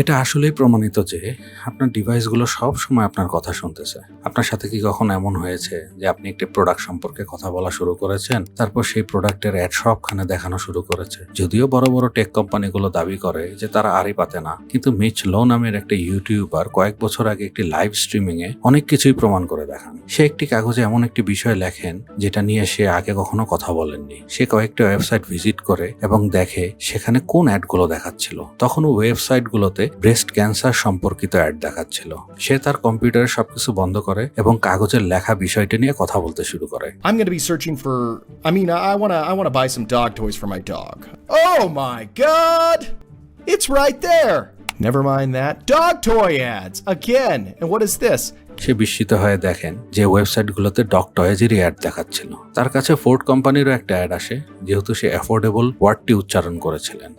এটা আসলেই প্রমাণিত যে আপনার ডিভাইসগুলো সব সময় আপনার কথা শুনতেছে। আপনার সাথে কি কখনো এমন হয়েছে যে আপনি একটি প্রোডাক্ট সম্পর্কে কথা বলা শুরু করেছেন, তারপর সেই প্রোডাক্টের অ্যাড সবখানে দেখানো শুরু করেছে? যদিও বড় বড় টেক কোম্পানিগুলো দাবি করে যে তারা আরই পাতে না, কিন্তু মিচ লো নামের একটা ইউটিউবার কয়েক বছর আগে একটি লাইভ স্ট্রিমিং এ অনেক কিছুই প্রমাণ করে দেখান। সে একটি কাগজে এমন একটি বিষয় লেখেন যেটা নিয়ে সে আগে কখনো কথা বলেননি। সে কয়েকটা ওয়েবসাইট ভিজিট করে এবং দেখে সেখানে কোন অ্যাডগুলো দেখাচ্ছিল। তখন ওয়েবসাইটগুলোতে ব্রেস্ট ক্যান্সার সম্পর্কিত অ্যাড দেখাচ্ছিল সে তার কম্পিউটারে সবকিছু বন্ধ করে এবং কাগজের লেখা বিষয়টি নিয়ে কথা বলতে শুরু করে I'm going to be searching for. I mean, I want to. I want to buy some dog toys for my dog. Oh my god! It's right there. Never mind that. Dog toy ads again. And what is this? সে বিস্মিত হয়ে দেখেন যে ওয়েবসাইটগুলোতে doc টয়েজেরই add দেখাচ্ছিল তার কাছে Ford কোম্পানিরও একটা add আসে যেহেতু সে অ্যাফোর্ডেবল ওয়ার্ডটি উচ্চারণ করেছিলেন